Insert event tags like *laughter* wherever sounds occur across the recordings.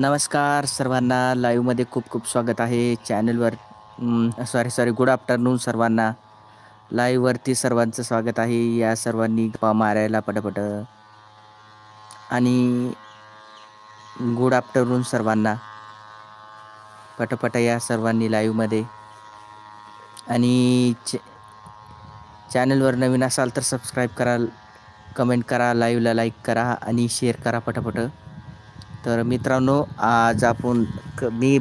नमस्कार सर्वांना लाईव्हमध्ये खूप खूप स्वागत आहे. चॅनलवर सॉरी सॉरी गुड आफ्टरनून सर्वांना. लाईव्हवरती सर्वांचं स्वागत आहे. या सर्वांनी गप्पा मारायला पटपट. आणि गुड आफ्टरनून सर्वांना. पटपट या सर्वांनी लाईव्हमध्ये आणि च चॅनलवर नवीन असाल तर सबस्क्राईब करा कमेंट करा लाईव्हला लाईक करा आणि शेअर करा पटापट. तर मित्रांनो आज आपण क मी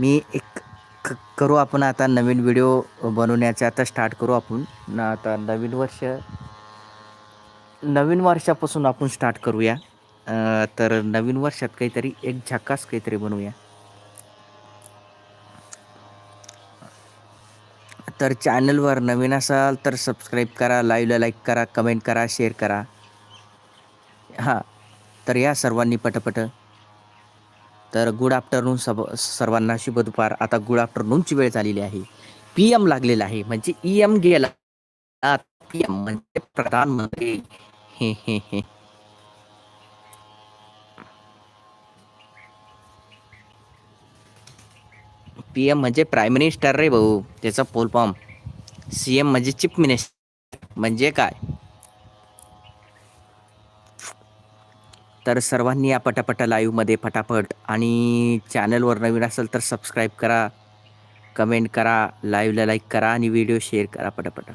मी एक क करू आपण आता नवीन व्हिडिओ बनवण्याचा आता स्टार्ट करू आपण. ना आता नवीन वर्ष नवीन वर्षापासून आपण स्टार्ट करूया. तर नवीन वर्षात काहीतरी एक झकास काहीतरी बनवूया. तर चॅनलवर नवीन असाल तर सबस्क्राईब करा लाईव्हला लाईक करा कमेंट करा शेअर करा. हां. तर या सर्वांनी पटपट. तर गुड आफ्टरनून सब सर्वांना शुभ दुपार आता गुड आफ्टरनूनची वेळ झालेली आहे. पी एम लागलेला आहे. म्हणजे ई एम गेला. पी एम म्हणजे प्रधानमंत्री. हे हे हे. पी एम म्हणजे प्राईम मिनिस्टर रे भाऊ. त्याचा फॉर्म सी एम म्हणजे चीफ मिनिस्टर म्हणजे काय? तर सर्वांनी या पटापट लाईव्हमध्ये फटाफट आणि चॅनलवर नवीन असेल तर सबस्क्राईब करा कमेंट करा लाईव्हला लाईक करा आणि व्हिडिओ शेअर करा पटापट.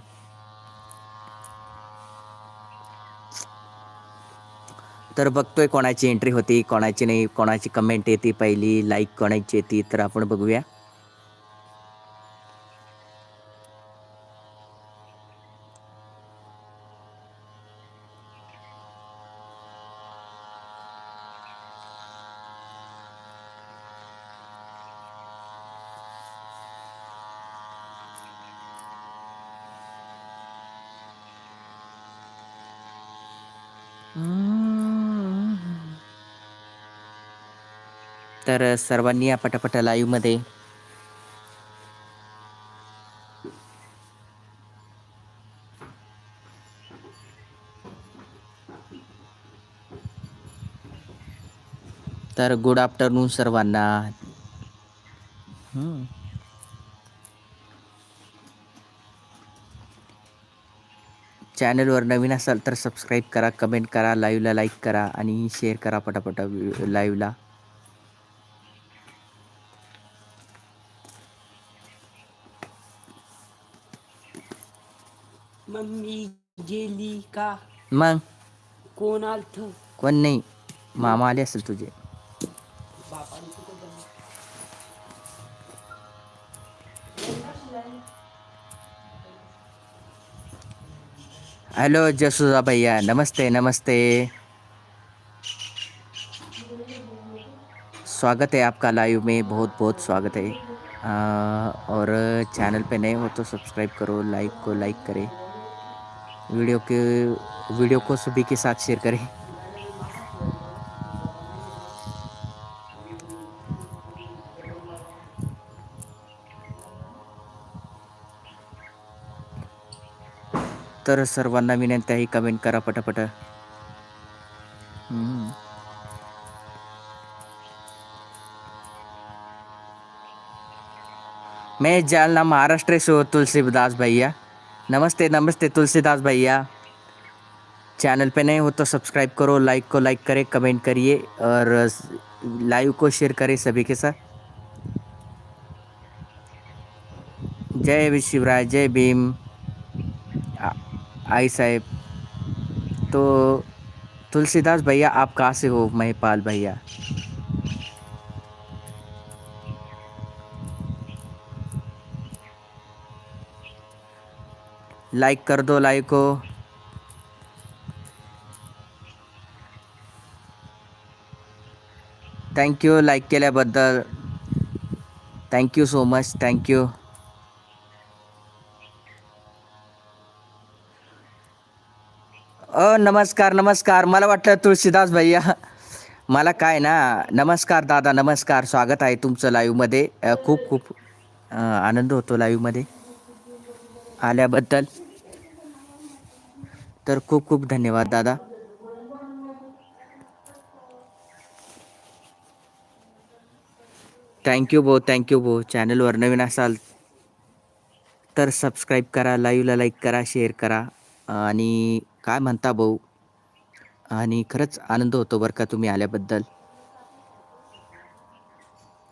तर बघतोय कोणाची एंट्री होती कोणाची नाही कोणाची कमेंट येते पहिली लाईक कोणाची येते तर आपण बघूया. तर सर्वांनी या पटापट लाईव्हमध्ये तर गुड आफ्टरनून सर्वांना. चॅनलवर नवीन असाल तर सबस्क्राईब करा कमेंट करा लाईव्हला लाईक करा आणि शेअर करा पटापट लाईव्हला गेली का मग कोण आलत? कोण नाही मामा आले असेल तुझे। हेलो जसूदा भैया नमस्ते नमस्ते। स्वागत है आपका लाइव में बहुत बहुत स्वागत है। आ, और चैनल पे नए हो तो सब्सक्राइब करो लाइक को लाइक करें। वीडियो के, वीडियो को सभी के साथ शेयर करें। तर सर्वांना विनंती आहे कमेंट करा पटापट. हम्म. मैं जालना महाराष्ट्र से हूँ, तुलसीदास भैया। नमस्ते नमस्ते तुलसीदास भैया। चैनल पे नए हो तो सब्सक्राइब करो, लाइक को लाइक करें, कमेंट करिए और लाइव को शेयर करें सभी के साथ। जय वी शिवराय, जय भीम आई साहेब। तो तुलसीदास भैया, आप कहाँ से हो, महिपाल भैया? लाईक कर दो लाईक हो थँक्यू लाईक केल्याबद्दल. Thank you so much thank you अ नमस्कार नमस्कार. मला वाटलं तुळशीदास भैया. मला काय ना नमस्कार दादा नमस्कार. स्वागत आहे तुमचं लाईव्हमध्ये खूप खूप आनंद होतो लाईव्हमध्ये आल्याबद्दल. तर खूप खूप धन्यवाद दादा. थँक्यू भाऊ. थँक्यू भाऊ. चॅनलवर नवीन असाल तर सबस्क्राईब करा लाईव्हला लाईक करा शेअर करा. आणि काय म्हणता भाऊ? आणि खरंच आनंद होतो बरं का तुम्ही आल्याबद्दल.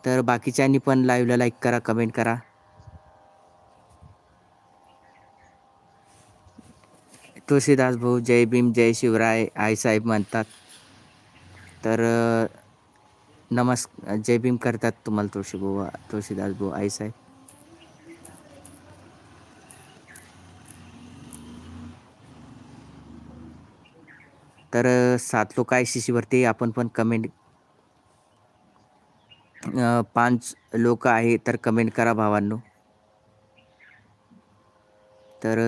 तर बाकीच्यांनी पण लाईव्हला लाईक करा कमेंट करा. तुळशीदास भाऊ जय भीम जय शिवराय आईसाहेब म्हणतात. तर नमस् जय भीम करतात तुम्हाला तुळशी भाऊ तुळशीदास भाऊ आईसाहेब तर सात लोक आहे शिशीवरती आपण पण कमेंट पाच लोक आहे तर कमेंट करा भावांनो. तर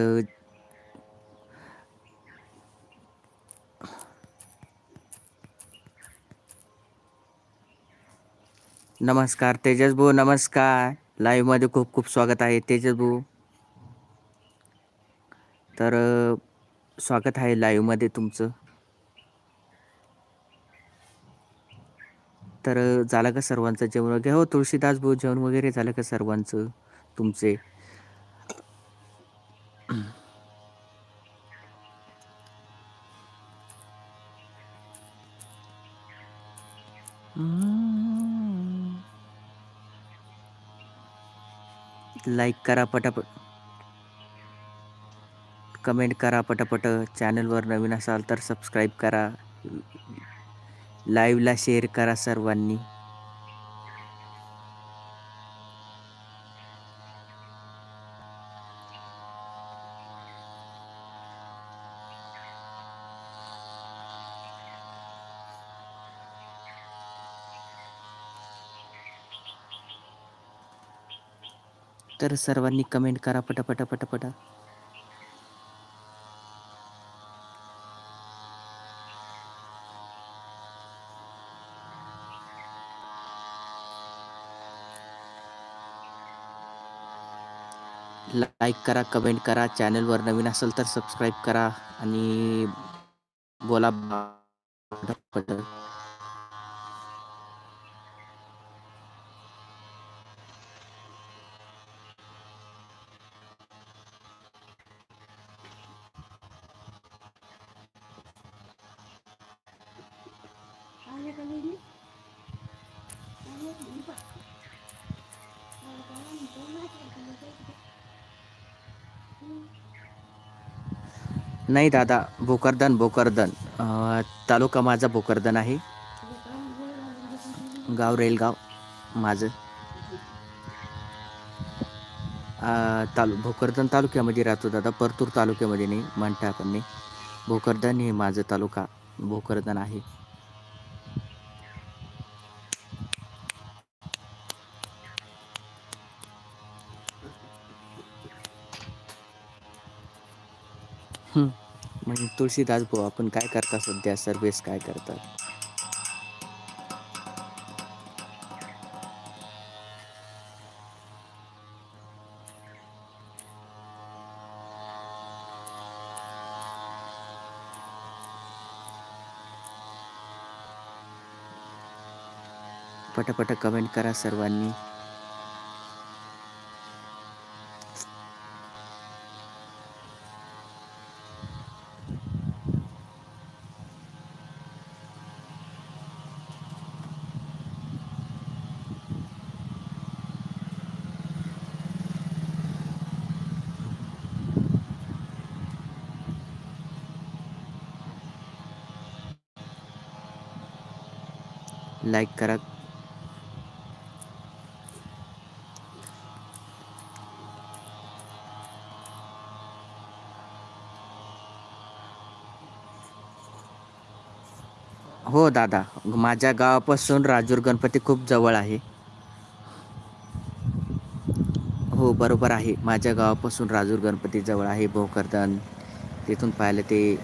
नमस्कार तेजस भाऊ नमस्कार. लाईव्हमध्ये खूप खूप स्वागत आहे तेजस भाऊ. तर स्वागत आहे लाईव्हमध्ये तुमचं. तर झालं का सर्वांचं जेवण वगैरे? हो तुळशीदास भाऊ जेवण वगैरे झालं का सर्वांचं? तुमचे. लाईक करा पटापट कमेंट करा पटापट. चॅनलवर नवीन असाल तर सबस्क्राईब करा. लाईव्हला शेअर करा सर्वांनी. तर सर्वांनी कमेंट करा पटापट पटापटा. लाईक करा कमेंट करा. चॅनलवर नवीन असेल तर सबस्क्राईब करा. आणि बोला. नाही दादा भोकरदन भोकरदन. तालुका माझा भोकरदन आहे. गाव रेलगाव माझं. तालु भोकरदन तालुक्यामध्ये राहतो दादा परतूर तालुक्यामध्ये नाही म्हणता आपण नाही. भोकरदन हे माझं तालुका भोकरदन आहे. म्हणजे तुळशीदास भाऊ आपण काय करता सध्या? सर्वेस काय करतात? पटापट कमेंट करा सर्वांनी. लाईक करा. हो दादा. माझ्या गावापासून राजूर गणपती खूप जवळ आहे. हो बरोबर आहे. माझ्या गावापासून राजूर गणपती जवळ आहे भोकरदन. तिथून पाहिलं ते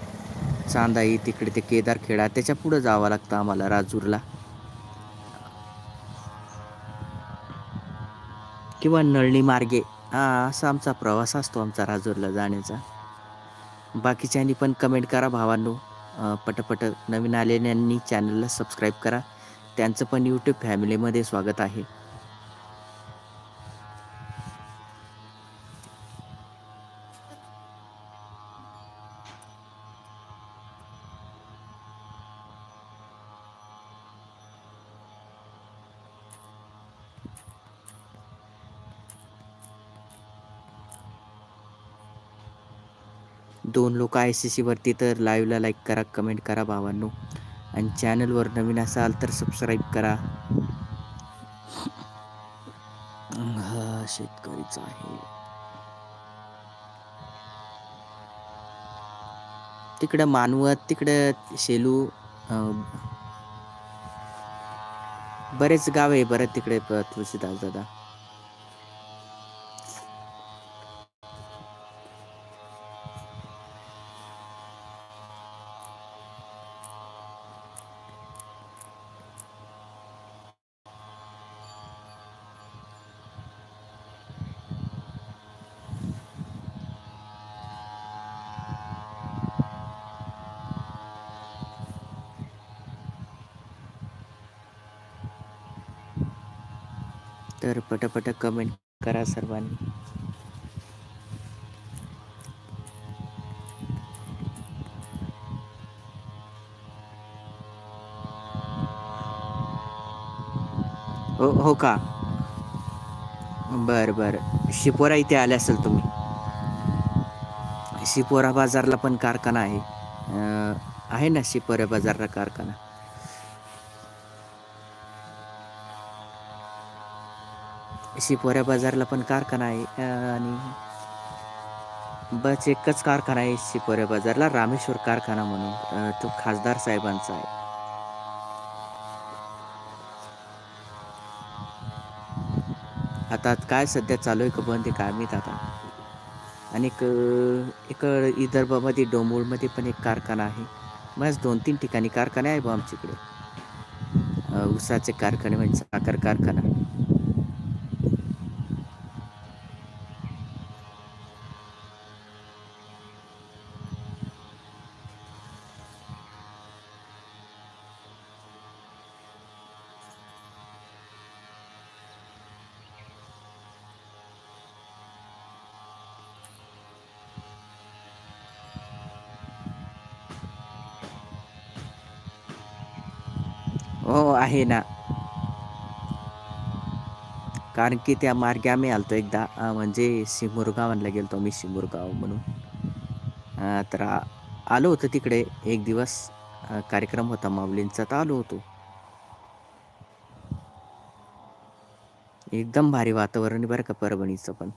चांदाई तिकडे ते केदारखेडा त्याच्या पुढं जावं लागतं आम्हाला राजूरला. किंवा नळणी मार्गे. हा असा आमचा प्रवास असतो आमचा राजूरला जाण्याचा. बाकीच्यांनी पण कमेंट करा भावांनो. पटपट नवीन आलेल्यांनी चॅनलला सबस्क्राईब करा. त्यांचं पण यूट्यूब फॅमिलीमध्ये स्वागत आहे. दोन लोक आय सी सीवरती तर लाईव्हला लाईक करा कमेंट करा भावांनो. आणि चॅनलवर नवीन असाल तर सबस्क्राईब करा. हा शेतकरीचा आहे. तिकडं मानवत तिकडं शेलू बरेच गाव आहे बरं तिकडे तुळशीदास दादा. तर पटापट कमेंट करा सर्वांनी. हो हो का? बर बर. शिपोरा इथे आले असेल तुम्ही. शिपोरा बाजारला पण कारखाना आहे. आहे ना शिपोरा बाजारला कारखाना? शिपोऱ्या बाजारला पण कारखाना आहे आणि बस एकच कारखाना आहे शिपोऱ्या बाजारला रामेश्वर कारखाना म्हणून तो खासदार साहेबांचा आहे. आता काय सध्या चालू आहे का बंद आहे काय माहीत आता. आणि एक एक विदर्भामध्ये डोंबोळमध्ये पण एक कारखाना आहे. बस दोन तीन ठिकाणी कारखाने आहे बा आमच्याकडे. अं, ऊसाचे कारखाने म्हणजे साखर कारखाना. आहे ना. कारण की त्या मार्गे आम्ही आलतो एकदा. अं, म्हणजे गेलो होतो आम्ही सिमुरगाव म्हणून. तर आलो होतो तिकडे एक दिवस. कार्यक्रम होता माऊलींचा तर आलो होतो. एकदम भारी वातावरण आहे बरं का परभणीचं पण.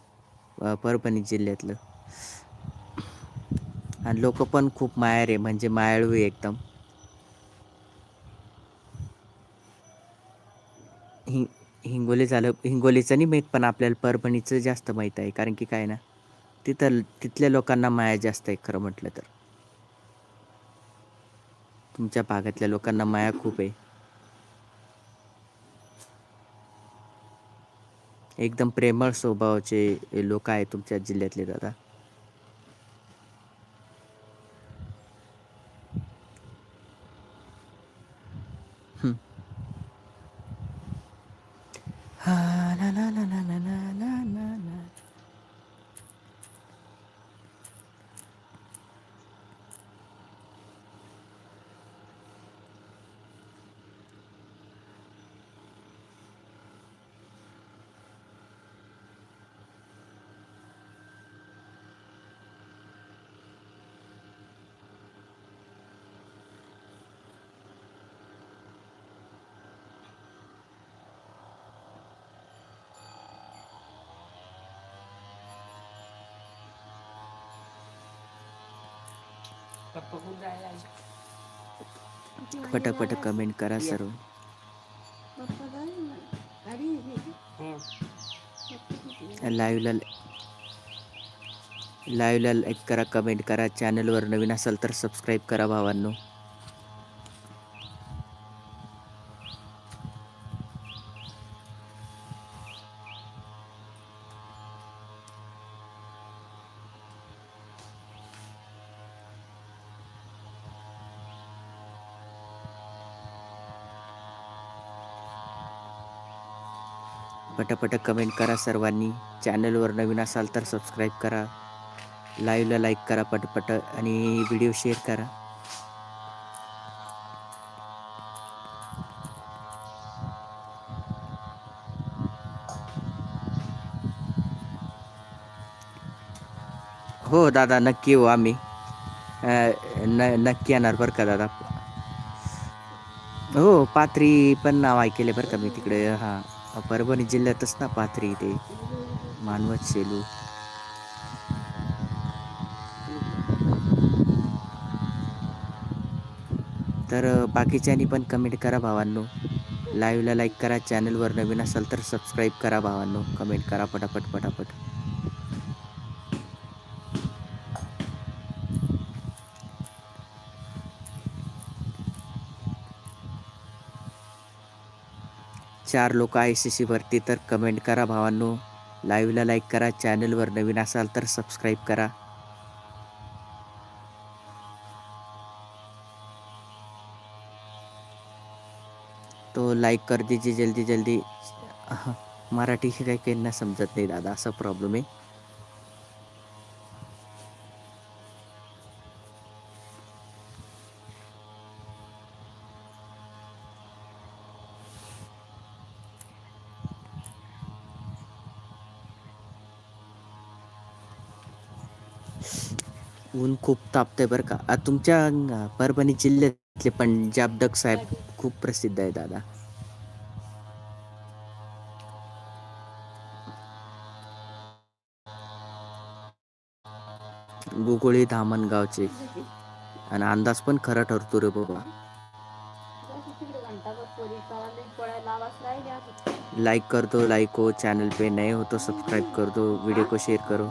परभणी जिल्ह्यातलं. आणि लोक पण खूप मायार आहे म्हणजे मायाळू आहे एकदम. हि हिंगोली झालं हिंगोलीचं नाही माहीत पण आपल्याला परभणीचं जास्त माहीत आहे कारण की काय ना तिथं तिथल्या लोकांना माया जास्त आहे खरं म्हटलं तर. तुमच्या भागातल्या लोकांना माया खूप आहे. एकदम प्रेमळ स्वभावाचे लोक आहे तुमच्या जिल्ह्यातले दादा. la la la la la la. पटक पटक कमेंट करा सर्व. लाईव्हला लाईव्हला लाईक करा कमेंट करा. चॅनलवर नवीन असाल तर सबस्क्राईब करा भावांनो. पटापट कमेंट करा सर्वांनी. चॅनलवर नवीन असाल तर सबस्क्राईब करा. लाईव्हला लाईक करा पटपट आणि व्हिडिओ शेअर करा. हो दादा नक्की हो आम्ही. न नक्की येणार बरं का दादा? हो पात्री पण नाव ऐकले बरं का मी तिकडे. हां. परभणी जिल्ह्यातच ना पाथरी इथे मानवत सेलू तर बाकीच्यांनी पण कमेंट करा भावांनो लाईव्हला लाईक करा चॅनलवर नवीन असाल तर सबस्क्राईब करा भावांनो कमेंट करा पटापट पटापट चार लोक आय सी सी वरती तर कमेंट करा भावांनो. लाईव्हला लाईक करा चॅनलवर नवीन असाल तर सबस्क्राईब करा. तो लाईक कर दीजिए जल्दी जल्दी. मराठी काही काहींना समजत नाही दादा असा प्रॉब्लेम आहे. ऊन खूप तापतंय बरं का. तुमच्या परभणी जिल्ह्यातले पंजाब डग साहेब खूप प्रसिद्ध आहे दादा. गुगोळी धामणगावचे आणि अंदाज पण खरा ठरतो रे बाबा. लाइक कर दो लाइक हो चैनल पे. नए हो तो सब्सक्राइब कर दो वीडियो को शेयर करो.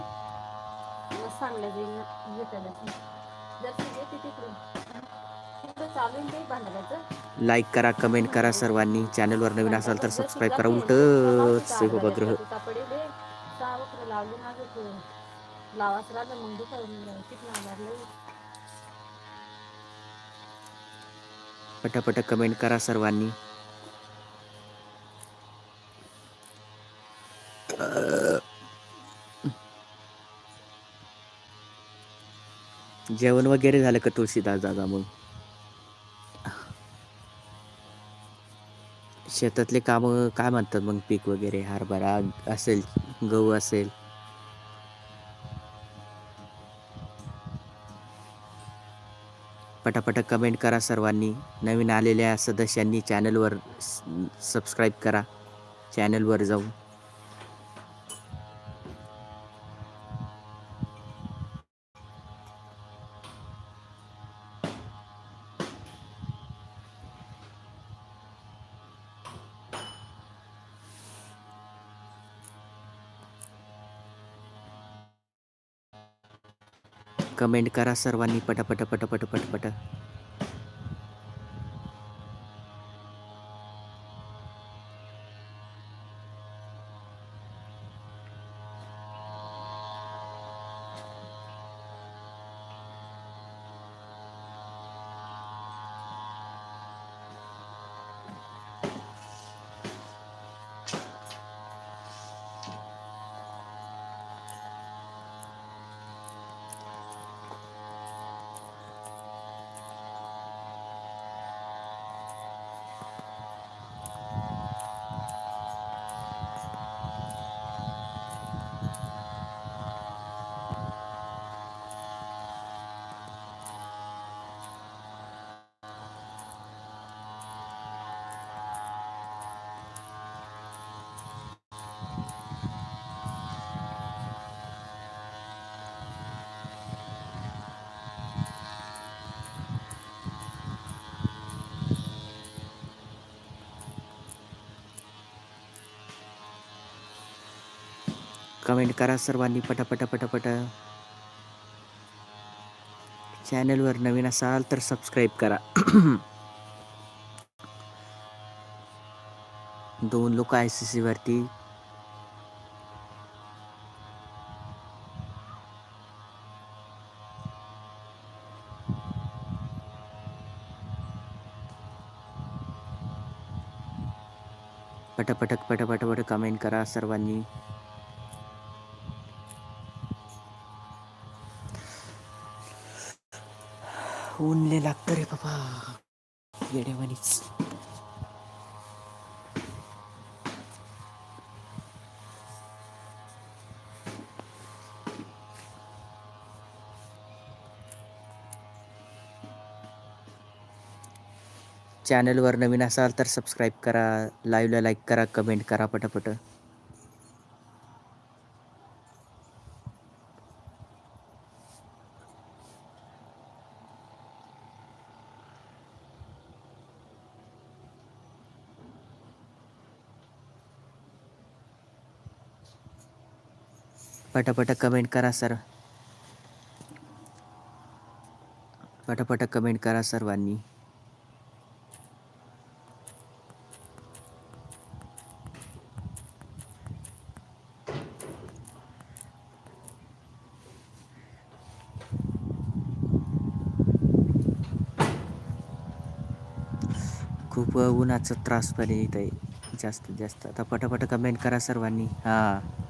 लाईक करा कमेंट करा सर्वांनी. चॅनलवर नवीन असाल तर सबस्क्राईब करा. उलटच आहे पटापट कमेंट करा सर्वांनी. जेवण वगैरे झालं का तुळशीदास दादा मग? शेतातले कामं काय म्हणतात मग? पीक वगैरे हरभरा असेल गहू असेल. पटापट कमेंट करा सर्वांनी. नवीन आलेल्या सदस्यांनी चॅनलवर सबस्क्राईब करा. चॅनलवर जाऊन. कमेंट करा सर्वांनी पटापट पटापट पटापट कमेंट करा सर्वांनी पटापट पटापट. चॅनलवर नवीन असाल तर सबस्क्राईब करा. *clears throat* दोन लोक आय सी सी वरती. पटापटक पटापटापट कमेंट करा सर्वांनी. ऊन लागतं रे बाबा येडेवानीच चॅनलवर नवीन असाल तर सबस्क्राईब करा लाईव्हला लाईक करा कमेंट करा पटापट. पटापट कमेंट करा सर. पटापट कमेंट करा सर्वांनी. खूप उन्हाचा त्रास पण येत आहे जास्तीत जास्त. आता पटापट कमेंट करा सर्वांनी. हां.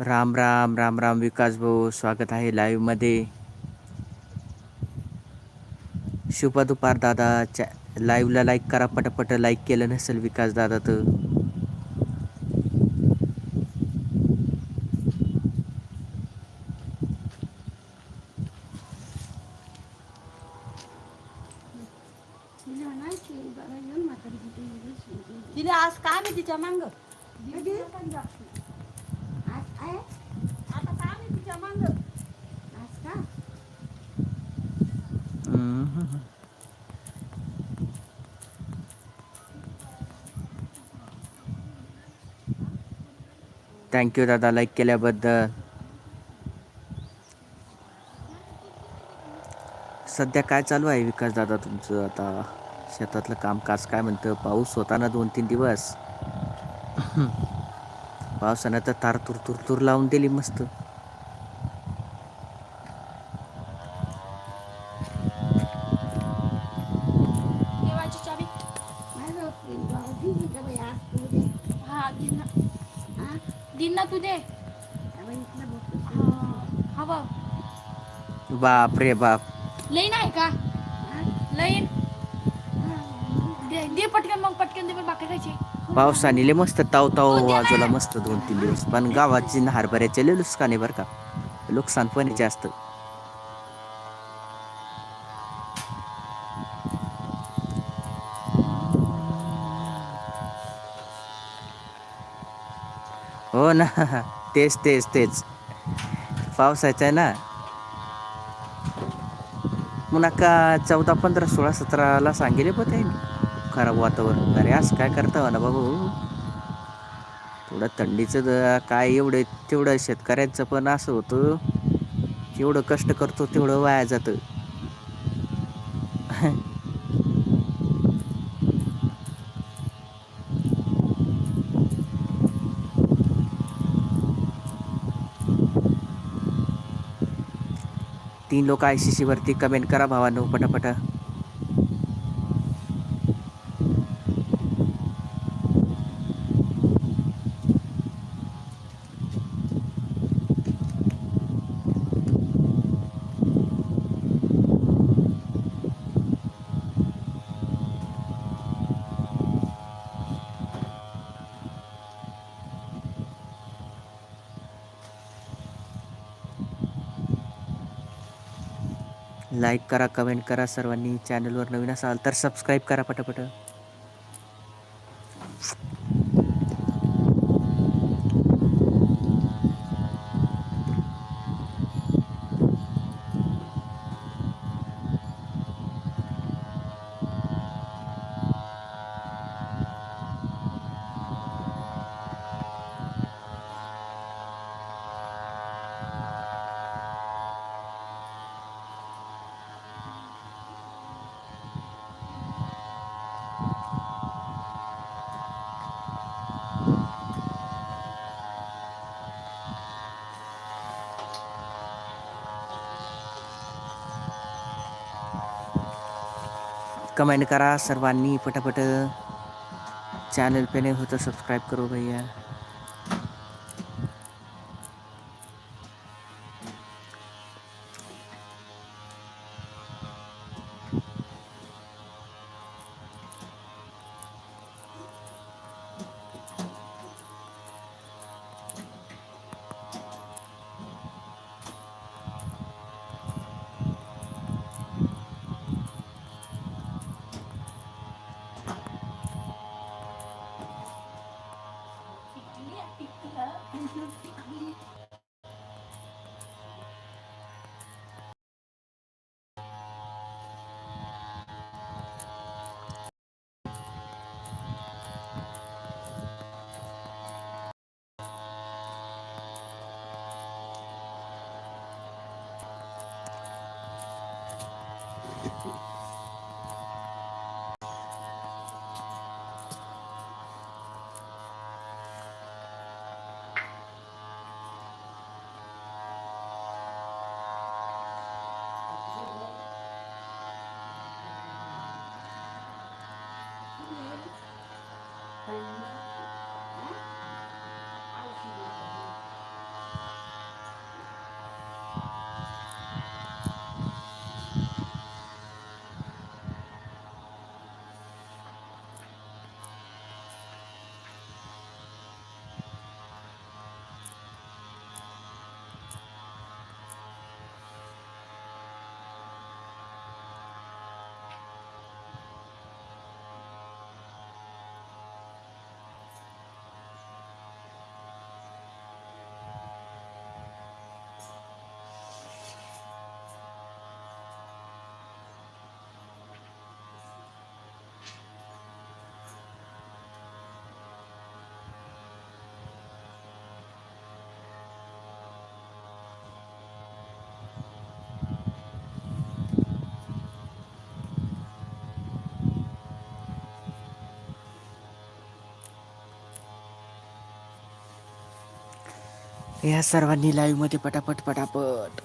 राम राम राम राम विकास भाऊ स्वागत आहे लाईव्हमध्ये शुभ दुपार दादा. चा लाईव्हला लाईक करा पटापट लाईक केलं नसेल विकास दादा तर तिने आज काय मी तिच्या मांग आता काय मी तिच्या मांग हम्म. थँक्यू दादा. लाईक केल्याबद्दल. सध्या काय चालू आहे विकास दादा तुमचं? आता शेतातलं कामकाज काय म्हणतं? पाऊस होता ना दोन तीन दिवस पावसानं तर तार तुर तुर तुर लावून दिली मस्त देवाची चावी हा दिन ना दिन ना तू दे हवं बाप रे बाप. लईन आहे का? लईन. दे दे पटकन मग पटकन दे पण बाकी खायची पावसाने लय मस्त ताव ताव वाजवला मस्त दोन तीन दिवस. पण गावाची हरभऱ्याचे लय नुकसान आहे बरं का. नुकसान पण आहे जास्त. हो ना *laughs* तेच तेच तेच. पावसाचं आहे ना. मग चौदा पंधरा सोळा सतराला सांगेले पण ते खराब वातावरण. अरे असं काय करता हो ना बाबू? थोडं थंडीचं काय एवढं तेवढं शेतकऱ्यांचं पण असं होतं. जेवढं कष्ट करतो तेवढं वाया जातं. तीन लोक आय सी सीवरती कमेंट करा भावांनो पटापट. लाईक करा कमेंट करा सर्वांनी. चॅनलवर नवीन असाल तर सबस्क्राईब करा पटापट. कमेंट करा सर्वांनी पटापट चॅनल पे होतं हो करू भैया. या सर्वांनी लाईव्हमध्ये पटापट पटापट.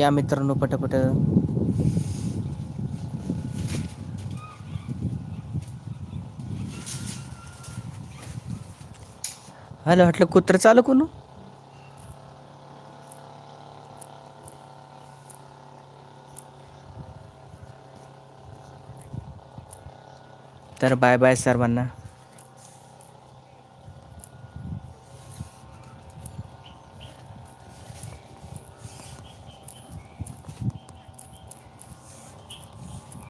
या मित्रांनो पटापट. हॅलो म्हटलं कुत्र चालू कोण तर बाय बाय सर्वांना.